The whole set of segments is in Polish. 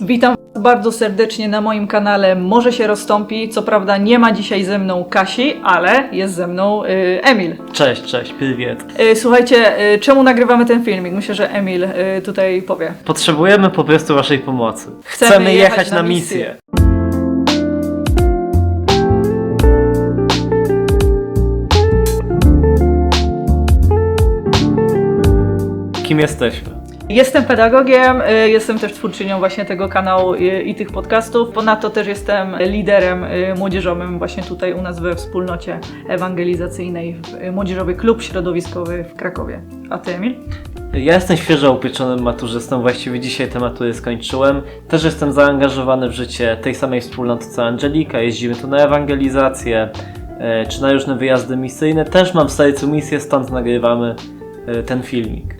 Witam Was bardzo serdecznie na moim kanale Może się rozstąpi. Co prawda nie ma dzisiaj ze mną Kasi, ale jest ze mną y, Emil. Cześć, cześć, prywiet. Y, słuchajcie, y, czemu nagrywamy ten filmik? Myślę, że Emil y, tutaj powie. Potrzebujemy po prostu waszej pomocy. Chcemy jechać na misję. Kim jesteśmy? Jestem pedagogiem, y, jestem też twórczynią właśnie tego kanału i tych podcastów. Ponadto też jestem liderem y, młodzieżowym właśnie tutaj u nas we wspólnocie ewangelizacyjnej y, Młodzieżowy Klub Środowiskowy w Krakowie. A ty Emil? Ja jestem świeżo upieczonym maturzystą, właściwie dzisiaj te matury skończyłem. Też jestem zaangażowany w życie tej samej wspólnoty co Angelika. Jeździmy tu na ewangelizację, e, czy na różne wyjazdy misyjne. Też mam w sercu misję, stąd nagrywamy e, ten filmik.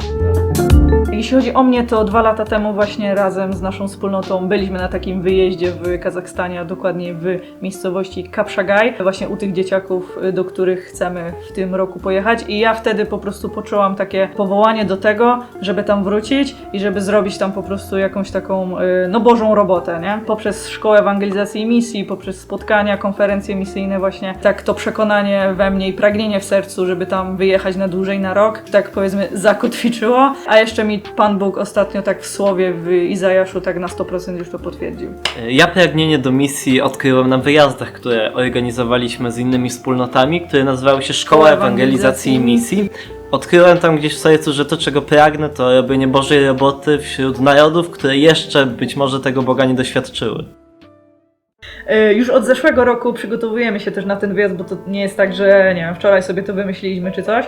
Jeśli chodzi o mnie, to dwa lata temu właśnie razem z naszą wspólnotą byliśmy na takim wyjeździe w Kazachstanie, a dokładnie w miejscowości Kapszagaj, właśnie u tych dzieciaków, y, do których chcemy w tym roku pojechać. I ja wtedy po prostu poczułam takie powołanie do tego, żeby tam wrócić i żeby zrobić tam po prostu jakąś taką, y, no Bożą robotę, nie? Poprzez Szkołę Ewangelizacji i Misji, poprzez spotkania, konferencje misyjne właśnie, tak to przekonanie we mnie i pragnienie w sercu, żeby tam wyjechać na dłużej na rok, tak powiedzmy zakotwiczyło, a jeszcze mi Pan Bóg ostatnio tak w słowie w Izajaszu tak na 100% już to potwierdził. Ja pragnienie do misji odkryłem na wyjazdach, które organizowaliśmy z innymi wspólnotami, które nazywały się Szkoła Ewangelizacji i Misji. Odkryłem tam gdzieś w sercu, że to czego pragnę to robienie Bożej roboty wśród narodów, które jeszcze być może tego Boga nie doświadczyły. E, Już od zeszłego roku przygotowujemy się też na ten wyjazd, bo to nie jest tak, że nie wiem, wczoraj sobie to wymyśliliśmy czy coś,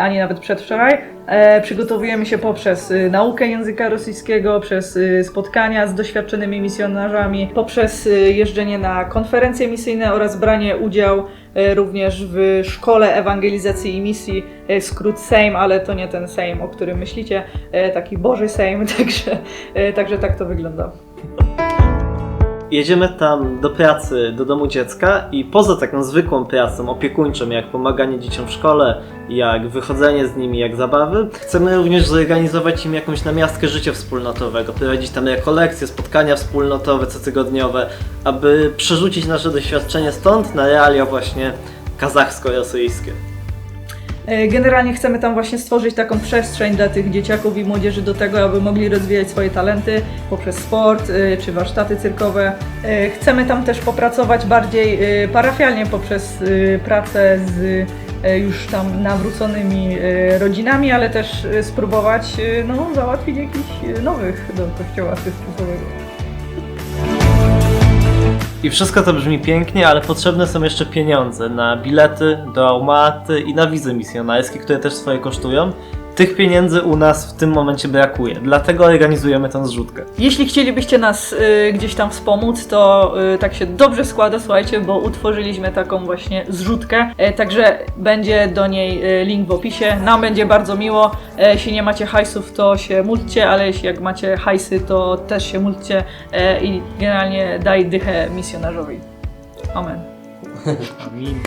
ani nawet przedwczoraj. E, Przygotowujemy się poprzez y, naukę języka rosyjskiego, przez y, spotkania z doświadczonymi misjonarzami, poprzez y, jeżdżenie na konferencje misyjne oraz branie udziału e, również w Szkole Ewangelizacji i Misji, e, skrót Sejm, ale to nie ten Sejm, o którym myślicie, e, taki Boży Sejm, także, e, także tak to wygląda. Jedziemy tam do pracy, do domu dziecka i poza taką zwykłą pracą opiekuńczą, jak pomaganie dzieciom w szkole, jak wychodzenie z nimi, jak zabawy, chcemy również zorganizować im jakąś namiastkę życia wspólnotowego, prowadzić tam rekolekcje, spotkania wspólnotowe, cotygodniowe, aby przerzucić nasze doświadczenie stąd na realia właśnie kazachsko-rosyjskie. E, Generalnie chcemy tam właśnie stworzyć taką przestrzeń dla tych dzieciaków i młodzieży do tego, aby mogli rozwijać swoje talenty poprzez sport e, czy warsztaty cyrkowe. E, Chcemy tam też popracować bardziej parafialnie poprzez pracę z już tam nawróconymi rodzinami, ale też spróbować no, załatwić jakichś nowych do kościoła Chrystusowego. I wszystko to brzmi pięknie, ale potrzebne są jeszcze pieniądze na bilety do Almaty i na wizy misjonarskie, które też swoje kosztują. Tych pieniędzy u nas w tym momencie brakuje, dlatego organizujemy tę zrzutkę. Jeśli chcielibyście nas y, gdzieś tam wspomóc, to y, tak się dobrze składa, słuchajcie, bo utworzyliśmy taką właśnie zrzutkę, e, także będzie do niej y, link w opisie. Nam będzie bardzo miło. E, jeśli nie macie hajsów, to się módlcie, ale jeśli jak macie hajsy, to też się módlcie e, i generalnie daj dychę misjonarzowi. Amen. Amin.